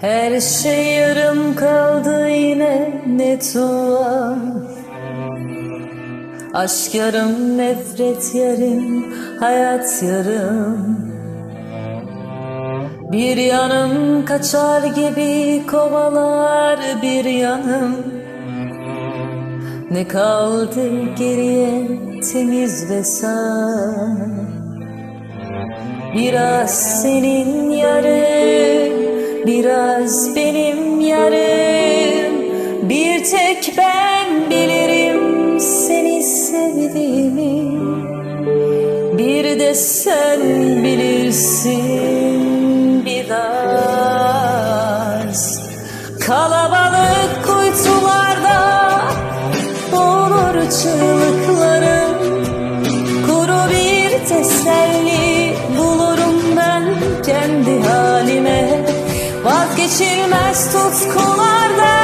Her şey yarım kaldı yine ne tuhaf. Aşk yarım, nefret yarım, hayat yarım. Bir yanım kaçar gibi kovalar bir yanım. Ne kaldı geriye temiz ve saf Biraz senin yarın, biraz benim yarım Bir tek ben bilirim seni sevdiğimi. Bir de sen bilirsin biraz. Kalabalık kuytularda olur çığlıklarım. Kuru bir teselli bulurum ben kendi geçilmez tutkularda